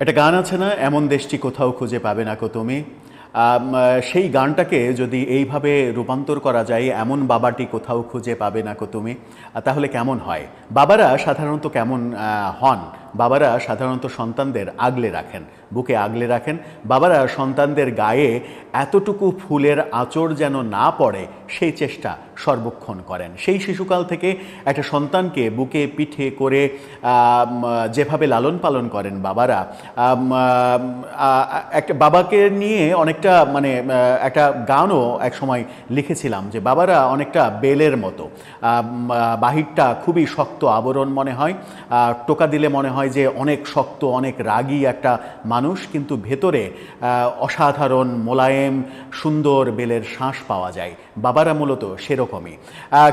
একটা গান আছে না, এমন দেশটি কোথাও খুঁজে পাবে না কো তুমি? সেই গানটাকে যদি এইভাবে রূপান্তর করা যায়, এমন বাবাটি কোথাও খুঁজে পাবে না কো তুমি? তাহলে কেমন হয়? বাবারা সাধারণত কেমন হন? বাবারা সাধারণত সন্তানদের আগলে রাখেন, বুকে আগলে রাখেন। বাবারা সন্তানদের গায়ে এতটুকু ফুলের আঁচড় যেন না পড়ে, সেই চেষ্টা সর্বক্ষণ করেন। সেই শিশুকাল থেকে একটা সন্তানকে বুকে পিঠে করে যেভাবে লালন পালন করেন বাবারা একটা বাবাকে নিয়ে অনেকটা মানে একটা গানও এক সময় লিখেছিলাম যে, বাবারা অনেকটা বেলের মতো। বাহিরটা খুবই শক্ত আবরণ মনে হয় টোকা দিলে মনে হয় যে অনেক শক্ত, অনেক রাগী একটা মানুষ, কিন্তু ভেতরে অসাধারণ মোলায়েম, সুন্দর বেলের শ্বাস পাওয়া যায়। বাবারা মূলত সেরকমই।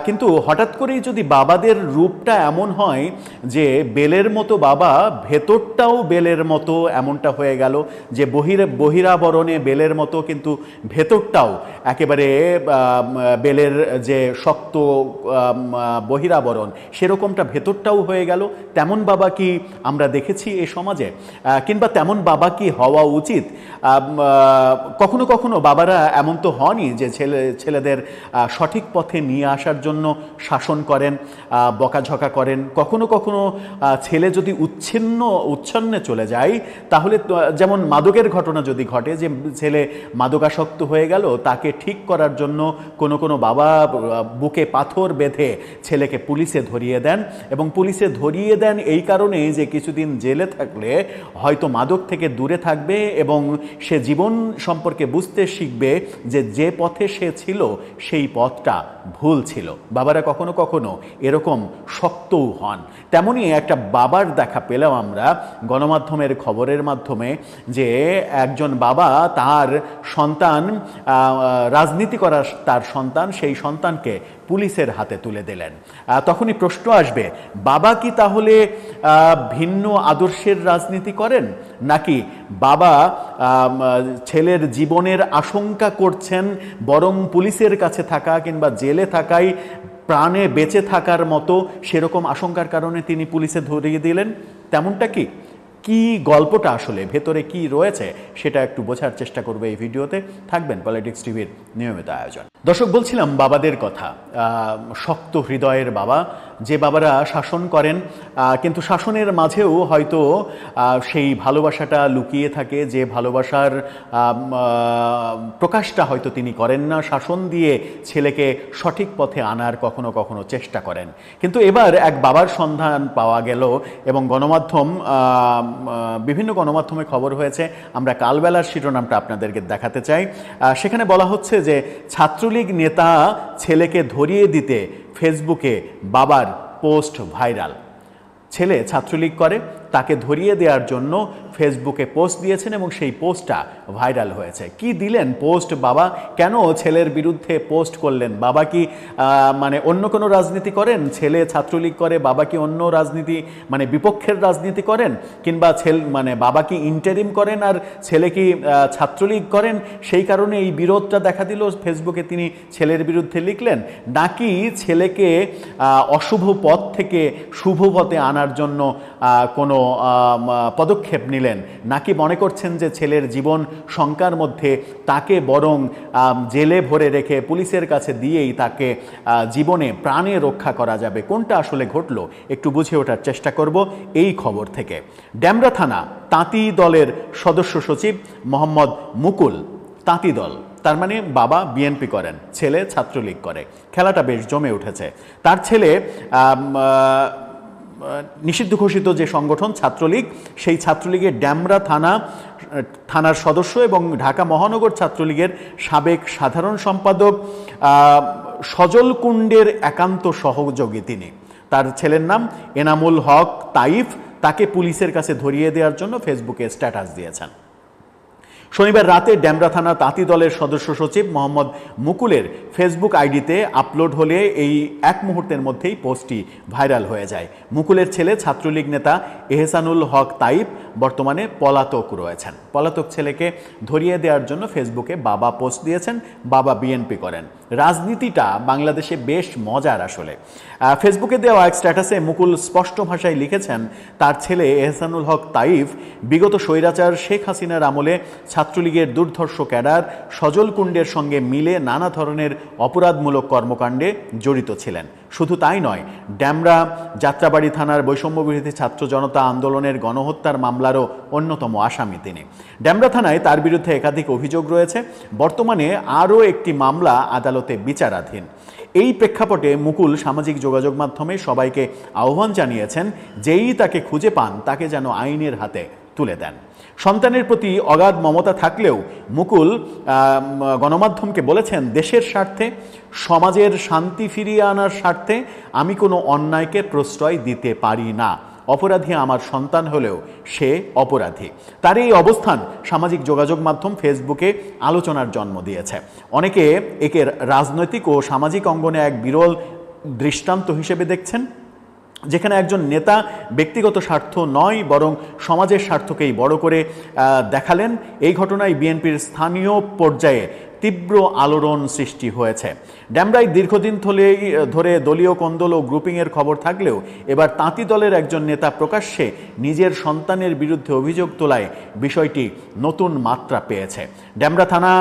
কিন্তু হঠাৎ করেই যদি বাবাদের রূপটা এমন হয় যে বেলের মতো বাবা, ভেতরটাও বেলের মতো এমনটা হয়ে গেল যে বহির, বহিরাবরণে বেলের মতো কিন্তু ভেতরটাও একেবারে বেলের যে শক্ত বহিরাবরণ সেরকমটা ভেতরটাও হয়ে গেল। তেমন বাবা কি আমরা দেখেছি এ সমাজে? কিংবা তেমন বাবা কি হওয়া উচিত? কখনো কখনো বাবারা এমন তো হনই যে ছেলে, ছেলেদের আহ, সঠিক পথে নিয়ে আসার জন্য শাসন করেন বকাঝকা করেন। কখনো কখনো ছেলে যদি উচ্ছিন্ন উচ্ছন্নে চলে যায় তাহলে যেমন মাদকের ঘটনা যদি ঘটে যে ছেলে মাদকাসক্ত হয়ে গেল তাকে ঠিক করার জন্য কোনো কোনো বাবা বুকে পাথর বেঁধে ছেলেকে পুলিশে ধরিয়ে দেন এবং পুলিশে ধরিয়ে দেন এই কারণে যে কিছুদিন জেলে থাকলে হয়তো মাদক থেকে দূরে থাকবে এবং সে জীবন সম্পর্কে বুঝতে শিখবে যে যে পথে সে ছিল সেই পথটা ভুল ছিল। বাবারা কখনো কখনো এরকম শক্তও হন। তেমনই একটা বাবার দেখা পেলাম আমরা গণমাধ্যমের খবরের মাধ্যমে যে একজন বাবা তার সন্তান রাজনীতি করা তার সন্তান, সেই সন্তানকে পুলিশের হাতে তুলে দিলেন। তখনই প্রশ্ন আসবে, বাবা কি তাহলে ভিন্ন আদর্শের রাজনীতি করেন? নাকি বাবা ছেলের জীবনের আশঙ্কা করছেন বরং পুলিশের কাছে থাকা কিংবা জেলে থাকাই প্রাণে বেঁচে থাকার মতো সেরকম আশঙ্কার কারণে তিনি পুলিশে ধরিয়ে দিলেন? তেমনটা কি? কি গল্পটা আসলে, ভেতরে কি রয়েছে, সেটা একটু বোঝার চেষ্টা করবে এই ভিডিওতে। থাকবেন পলিটিক্স টিভির নিয়মিত আয়োজন। দর্শক, বলছিলাম বাবাদের কথা। শক্ত হৃদয়ের বাবা যে বাবারা শাসন করেন কিন্তু শাসনের মাঝেও হয়তো সেই ভালোবাসাটা লুকিয়ে থাকে, যে ভালোবাসার প্রকাশটা হয়তো তিনি করেন না, শাসন দিয়ে ছেলেকে সঠিক পথে আনার কখনো কখনো চেষ্টা করেন। কিন্তু এবার এক বাবার সন্ধান পাওয়া গেল এবং গণমাধ্যম বিভিন্ন গণমাধ্যমে খবর হয়েছে। আমরা কালবেলার শিরোনামটা আপনাদেরকে দেখাতে চাই। সেখানে বলা হচ্ছে যে, ছাত্রলীগ নেতা ছেলেকে ধরিয়ে দিতে ফেসবুকে বাবার পোস্ট ভাইরাল। ছেলে ছাত্রলীগ করে তাকে ধরিয়ে দেওয়ার জন্য ফেসবুকে পোস্ট দিয়েছেন এবং সেই পোস্টটা ভাইরাল হয়েছে। কি দিলেন পোস্ট বাবা? কেন ছেলের বিরুদ্ধে পোস্ট করলেন? বাবা কি মানে অন্য কোনো রাজনীতি করেন? ছেলে ছাত্রলীগ করে, বাবা কি অন্য রাজনীতি মানে বিপক্ষের রাজনীতি করেন? কিংবা ছেল মানে বাবা কি ইন্টারিম করেন আর ছেলে কি ছাত্রলীগ করেন? সেই কারণে এই বিরোধটা দেখা দিল ফেসবুকে, তিনি ছেলের বিরুদ্ধে লিখলেন। নাকি ছেলেকে অশুভ পথ থেকে শুভ পথে আনার জন্য কোনো পদক্ষেপ নিলেন। নাকি মনে করছেন যে ছেলের জীবন শঙ্কার মধ্যে তাকে বরং জেলে ভরে রেখে পুলিশের কাছে দিয়েই তাকে জীবনে প্রাণে রক্ষা করা যাবে? কোনটা আসলে ঘটলো? একটু বুঝে ওঠার চেষ্টা করব এই খবর থেকে। ড্যামরা থানা, তাঁতি দলের সদস্য সচিব মোহাম্মদ মুকুল, তাঁতি দল। তার মানে বাবা বিএনপি করেন, ছেলে ছাত্রলীগ করে। খেলাটা বেশ জমে উঠেছে। তার ছেলে নিষিদ্ধ ঘোষিত যে সংগঠন ছাত্রলীগ, সেই ছাত্রলীগের ড্যামরা থানা থানার সদস্য এবং ঢাকা মহানগর ছাত্রলীগের সাবেক সাধারণ সম্পাদক সজল কুণ্ডের একান্ত সহযোগী তিনি। তার ছেলের নাম এনামুল হক তাইফ, তাকে পুলিশের কাছে ধরিয়ে দেওয়ার জন্য ফেসবুকে স্ট্যাটাস দিয়েছেন। শনিবার রাতে ড্যামরা থানা তাঁতি দলের সদস্য সচিব মোহাম্মদ মুকুলের ফেসবুক আইডিতে আপলোড হলে এই এক মুহূর্তের মধ্যেই পোস্টটি ভাইরাল হয়ে যায়। মুকুলের ছেলে ছাত্রলীগ নেতা এহসানুল হক তাইব বর্তমানে পলাতক রয়েছেন। পলাতক ছেলেকে ধরিয়ে দেওয়ার জন্য ফেসবুকে বাবা পোস্ট দিয়েছেন, বাবা বিএনপি করেন। রাজনীতিটা বাংলাদেশে বেশ মজার আসলে। ফেসবুকে দেওয়া এক স্ট্যাটাসে মুকুল স্পষ্ট ভাষায় লিখেছেন, তার ছেলে এহসানুল হক তাইফ বিগত স্বৈরাচার শেখ হাসিনার আমলে ছাত্রলীগের দুর্ধর্ষ ক্যাডার সজল কুণ্ডের সঙ্গে মিলে নানা ধরনের অপরাধমূলক কর্মকাণ্ডে জড়িত ছিলেন। শুধু তাই নয়, ড্যামরা, যাত্রাবাড়ি থানার বৈষম্যবিরোধী ছাত্র জনতা আন্দোলনের গণহত্যার মামলারও অন্যতম আসামি তিনি। ড্যামরা থানায় তার বিরুদ্ধে একাধিক অভিযোগ রয়েছে। বর্তমানে আরও একটি মামলা আদালতে বিচারাধীন। এই প্রেক্ষাপটে মুকুল সামাজিক যোগাযোগ মাধ্যমে সবাইকে আহ্বান জানিয়েছেন, যেই তাকে খুঁজে পান তাকে যেন আইনের হাতে তুলে দেন। সন্তানের প্রতি অগাধ মমতা থাকলেও মুকুল গণমাধ্যমকে বলেছেন, দেশের স্বার্থে, সমাজের শান্তি ফিরিয়ে আনার স্বার্থে আমি কোনো অন্যায়কে প্রশ্রয় দিতে পারি না। অপরাধী আমার সন্তান হলেও সে অপরাধী। তার এই অবস্থান সামাজিক যোগাযোগ মাধ্যম ফেসবুকে আলোচনার জন্ম দিয়েছে। অনেকে একে রাজনৈতিক ও সামাজিক অঙ্গনে এক বিরল দৃষ্টান্ত হিসেবে দেখছেন। যেখানে একজন নেতা ব্যক্তিগত স্বার্থ নয়, বরং সমাজের স্বার্থকেই বড় করে দেখালেন। এই ঘটনায় বিএনপির স্থানীয় পর্যায়ে তীব্র আলোড়ন সৃষ্টি হয়েছে। ড্যামরাই দীর্ঘদিন ধরে দলীয় কন্দল ও গ্রুপিংয়ের খবর থাকলেও এবার তাঁতি দলের একজন নেতা প্রকাশ্যে নিজের সন্তানের বিরুদ্ধে অভিযোগ তোলায় বিষয়টি নতুন মাত্রা পেয়েছে। ড্যামরা থানা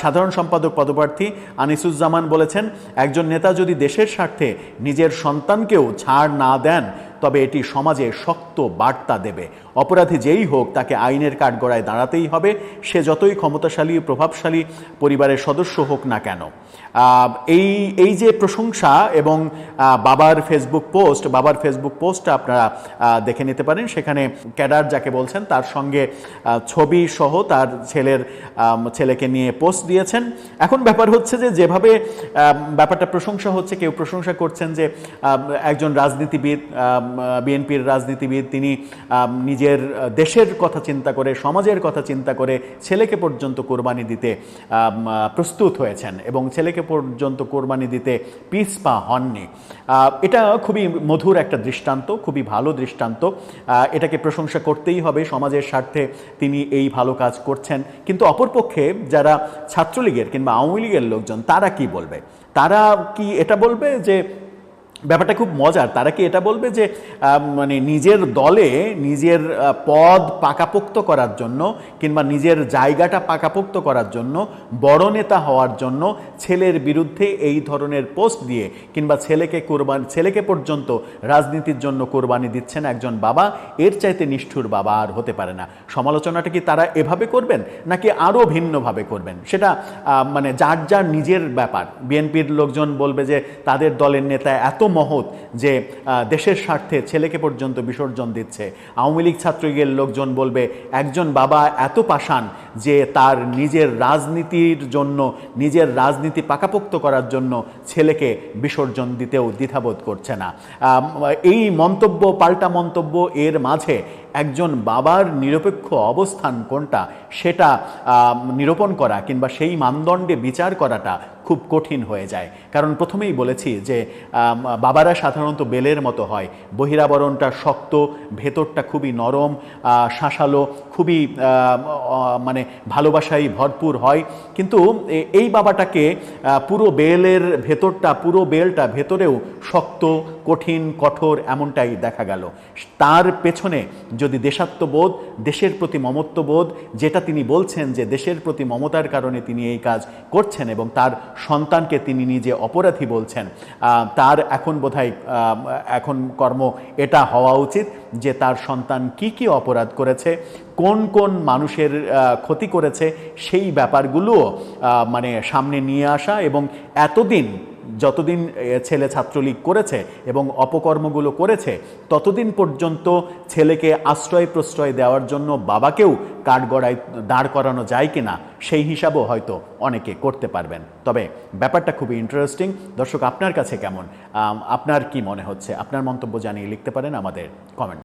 সাধারণ সম্পাদক পদপ্রার্থী আনিসুজ্জামান বলেছেন, একজন নেতা যদি দেশের স্বার্থে নিজের সন্তানকেও ছাড় না দেন, তবে এটি সমাজে শক্ত বার্তা দেবে। অপরাধী যেই হোক তাকে আইনের কাঠগড়ায় দাঁড়াতেই হবে। সে যতই ক্ষমতাশালী প্রভাবশালী পরিবারের সদস্য হোক না কেন। এই এই যে প্রশংসা এবং বাবার ফেসবুক পোস্ট বাবার ফেসবুক পোস্টটা আপনারা দেখে নিতে পারেন। সেখানে ক্যাডার যাকে বলছেন তার সঙ্গে ছবি সহ তার ছেলের ছেলেকে নিয়ে পোস্ট দিয়েছেন। এখন ব্যাপার হচ্ছে যে যেভাবে ব্যাপারটা প্রশংসা হচ্ছে কেউ প্রশংসা করছেন যে একজন রাজনীতিবিদ বিএনপির রাজনীতিবিদ তিনি আম, নিজের দেশের কথা চিন্তা করে, সমাজের কথা চিন্তা করে ছেলেকে পর্যন্ত কোরবানি দিতে প্রস্তুত হয়েছেন এবং ছেলেকে পর্যন্ত কোরবানি দিতে পিছপা হননি। এটা খুবই মধুর একটা দৃষ্টান্ত, খুবই ভালো দৃষ্টান্ত। এটাকে প্রশংসা করতেই হবে, সমাজের স্বার্থে তিনি এই ভালো কাজ করছেন। কিন্তু অপরপক্ষে যারা ছাত্রলীগের কিংবা আওয়ামী লীগের লোকজন, তারা কি বলবে? তারা কি এটা বলবে যে ব্যাপারটা খুব মজার। তারা কি এটা বলবে যে মানে নিজের দলে নিজের পদ পাকাপোক্ত করার জন্য কিংবা নিজের জায়গাটা পাকাপোক্ত করার জন্য, বড় নেতা হওয়ার জন্য ছেলের বিরুদ্ধে এই ধরনের পোস্ট দিয়ে কিংবা ছেলেকে কোরবানি, ছেলেকে পর্যন্ত রাজনীতির জন্য কোরবানি দিচ্ছেন একজন বাবা, এর চাইতে নিষ্ঠুর বাবা আর হতে পারে না। সমালোচনাটা কি তারা এভাবে করবেন নাকি আরও ভিন্নভাবে করবেন? সেটা মানে যার যার নিজের ব্যাপার। বিএনপির লোকজন বলবে যে, তাদের দলের নেতা এত মহৎ যে দেশের স্বার্থে ছেলেকে পর্যন্ত বিসর্জন দিচ্ছে। আওয়ামী লীগ ছাত্রলীগের লোকজন বলবে, একজন বাবা এত পাষাণ যে তার নিজের রাজনীতির জন্য, নিজের রাজনীতি পাকাপোক্ত করার জন্য ছেলেকে বিসর্জন দিতেও দ্বিধাবোধ করছে না। এই মন্তব্য, পাল্টা মন্তব্য, এর মাঝে একজন বাবার নিরপেক্ষ অবস্থান কোনটা, সেটা নিরূপণ করা কিংবা সেই মানদণ্ডে বিচার করাটা খুব কঠিন হয়ে যায়। কারণ প্রথমেই বলেছি যে বাবারা সাধারণত বেলের মতো হয়। বহিরাবরণটা শক্ত, ভেতরটা খুবই নরম শাঁসালো খুবই মানে ভালোবাসায় ভরপুর হয়। কিন্তু এই বাবাটাকে পুরো বেলের ভেতরটা, পুরো বেলটা ভেতরেও শক্ত, কঠিন, কঠোর এমনটাই দেখা গেল। তার পেছনে যদি দেশাত্মবোধ, দেশের প্রতি মমত্ববোধ, যেটা তিনি বলছেন যে দেশের প্রতি মমতার কারণে তিনি এই কাজ করছেন এবং তার সন্তানকে তিনি নিজে অপরাধী বলছেন তার এখন বোধহয় এখন কর্ম এটা হওয়া উচিত। যে তার সন্তান কি কি অপরাধ করেছে, কোন কোন মানুষের ক্ষতি করেছে, সেই ব্যাপারগুলোও মানে সামনে নিয়ে আসা এবং এতদিন যতদিন ছেলে ছাত্রলীগ করেছে এবং অপকর্মগুলো করেছে, ততদিন পর্যন্ত ছেলেকে আশ্রয় প্রশ্রয় দেওয়ার জন্য বাবাকেও কাঠগড়ায় দাঁড় করানো যায় কিনা, সেই হিসাবও হয়তো অনেকে করতে পারবেন। তবে ব্যাপারটা খুবই ইন্টারেস্টিং দর্শক, আপনার কাছে কেমন? আপনার কি মনে হচ্ছে? আপনার মন্তব্য জানিয়ে লিখতে পারেন আমাদের কমেন্ট